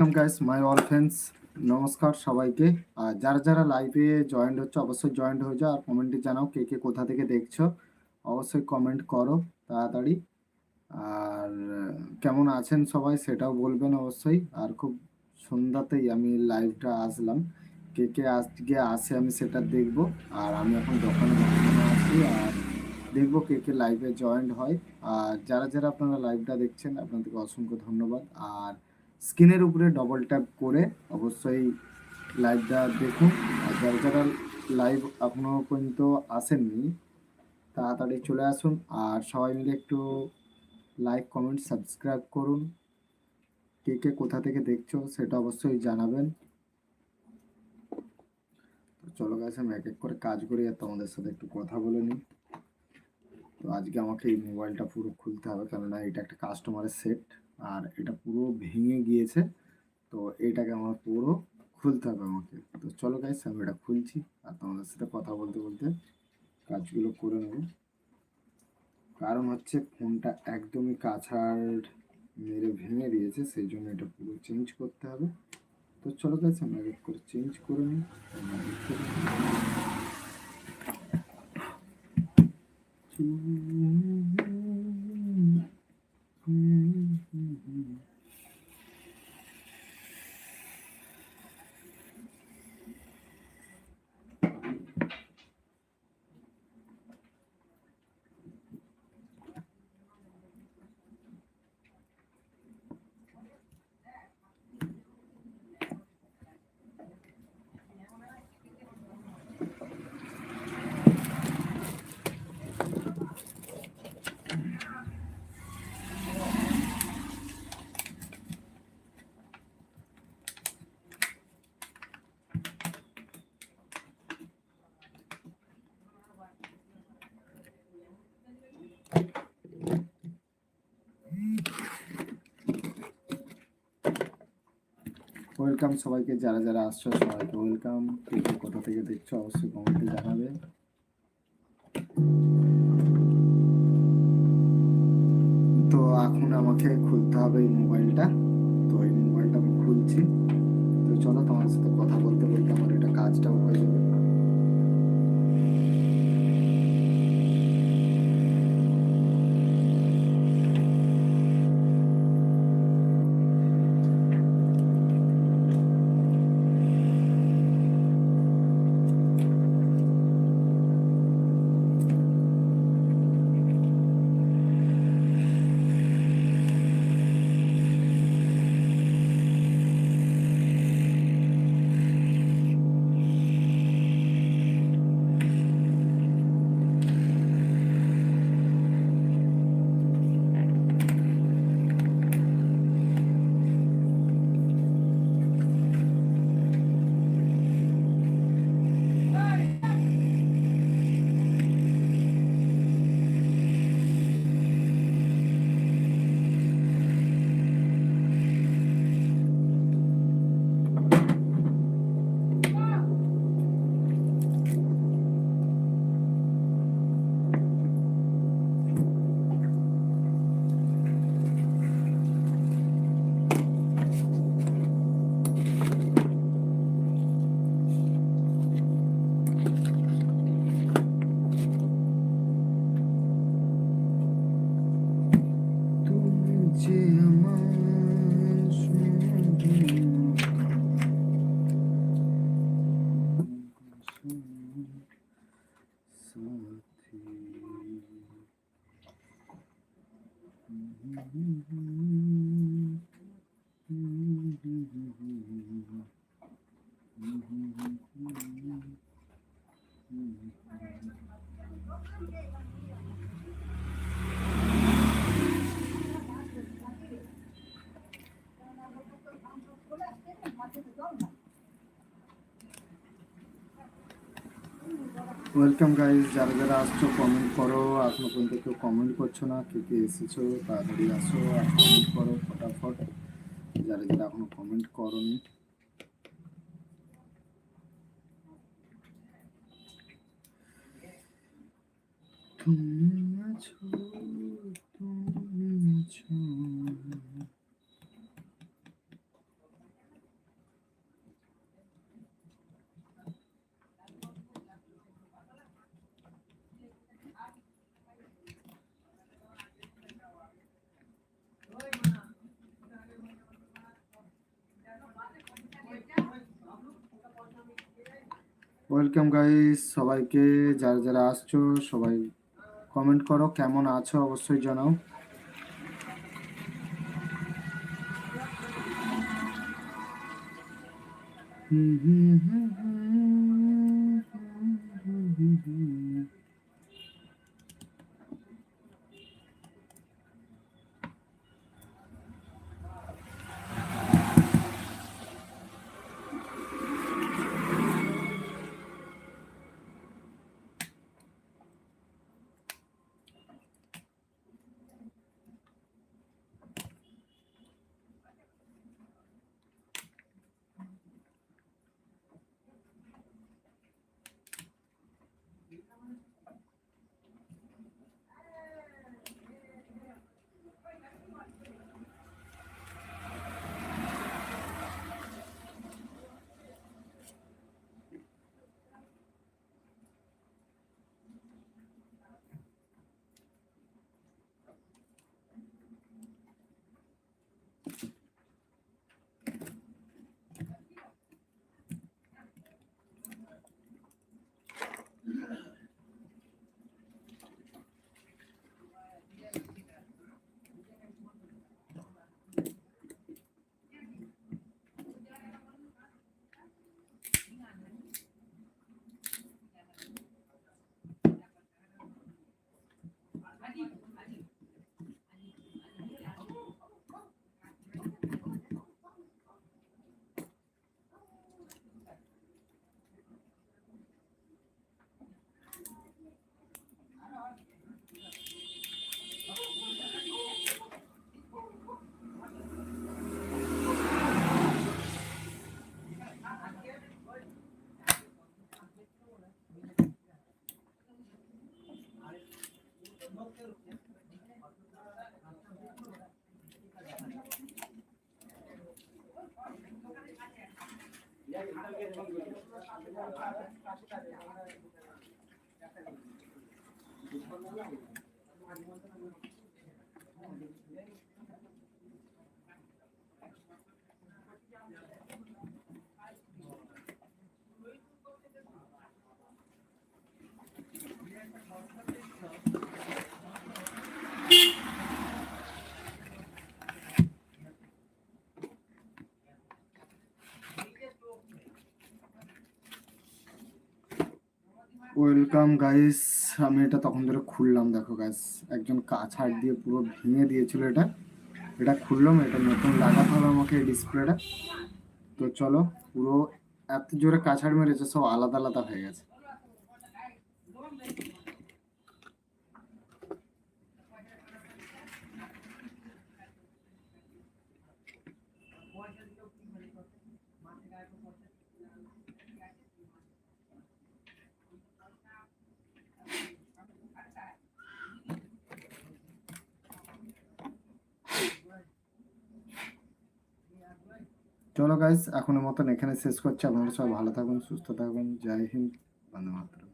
Welcome guys my all friends নমস্কার সবাইকে। আর যারা যারা লাইভে জয়েন্ট হচ্ছে, অবশ্যই জয়েন্ট হয়ে যাও আর কমেন্টে জানাও কে কে কোথা থেকে দেখছ। অবশ্যই কমেন্ট করো তাড়াতাড়ি। আর, কেমন আছেন সবাই সেটাও বলবেন অবশ্যই। আর খুব সন্ধ্যাতেই আমি লাইভটা আসলাম। কে কে আজকে আসে আমি সেটা দেখব। আর আমি এখন দোকানে আছি আর দেখব কে কে লাইভে জয়েন্ট হয়। আর যারা যারা আপনারা লাইভটা দেখছেন, আপনাদেরকে অসংখ্য ধন্যবাদ। আর স্ক্রিনের উপরে ডবল ট্যাপ করে অবশ্যই লাইভটা দেখুন। আর যারা যারা লাইভ এখনও পর্যন্ত আসেননি, তাড়াতাড়ি চলে আসুন। আর সবাই মিলে একটু লাইক কমেন্ট সাবস্ক্রাইব করুন। কে কে কোথা থেকে দেখছ সেটা অবশ্যই জানাবেন। তো চলো গাছ আমি এক এক করে কাজ করি আর তোমাদের সাথে একটু কথা বলে নিই। তো আজকে আমাকে এই মোবাইলটা পুরো খুলতে হবে, কেননা এটা একটা কাস্টমারের সেট আর এটা পুরো ভেঙে গিয়েছে। তো এটাকে আমার পুরো খুলতে হবে আমাকে। তো চলো গাইস আমি এটা খুলছি আর তোমাদের সাথে কথা বলতে বলতে কাজগুলো করে নেব। কারণ হচ্ছে ফোনটা একদমই কাছাড় মেরে ভেঙে দিয়েছে, সেই জন্য এটা পুরো চেঞ্জ করতে হবে। তো চলো গাইস আমি এক করে চেঞ্জ করে নিই। দেখতে থাকো। ওয়েলকাম সবাইকে, যারা যারা আসছো, সবাইকে ওয়েলকাম কে কোথা থেকে দেখছ, অবশ্যই কমেন্টে জানাবে। তো এখন আমাকে খুলতে হবে এই মোবাইলটা। তো এই মোবাইলটা আমি খুলছি। তো চলো তোমার সাথে কথা বলতে বলতে আমার এটা কাজটাও হয়ে যাবে। তুমি যে আমার ওয়েলকাম গাইজ যারা যারা আসছো কমেন্ট করো। এখনও পর্যন্ত কেউ কমেন্ট করছ না, কে কে এসেছ, তাড়াতাড়ি আসো, আর কমেন্ট করো ফটাফট। যারা যারা এখনও কমেন্ট করোনি। তুমি আছো তুমি আছো। ওয়েলকাম গাইস সবাইকে, যারা যারা আসছো, সবাই কমেন্ট করো, কেমন আছো অবশ্যই জানাও। হুম হুম হুম হুম। Thank you. Welcome guys আমি এটা তখন ধরে খুললাম, দেখো গাইস একজন কাছাড় দিয়ে পুরো ভেঙে দিয়েছিল এটা। এটা খুললাম, এটা নতুন লাগাতে হবে আমাকে ডিসপ্লেটা তো চলো, পুরো এত জোরে কাছাড় মেরেছে, সব আলাদা আলাদা হয়ে গেছে। চলো গাইস এখনের মতন এখানে শেষ করছি। আপনারা সবাই ভালো থাকুন, সুস্থ থাকুন। জয় হিন্দ, বন্দে মাতরম।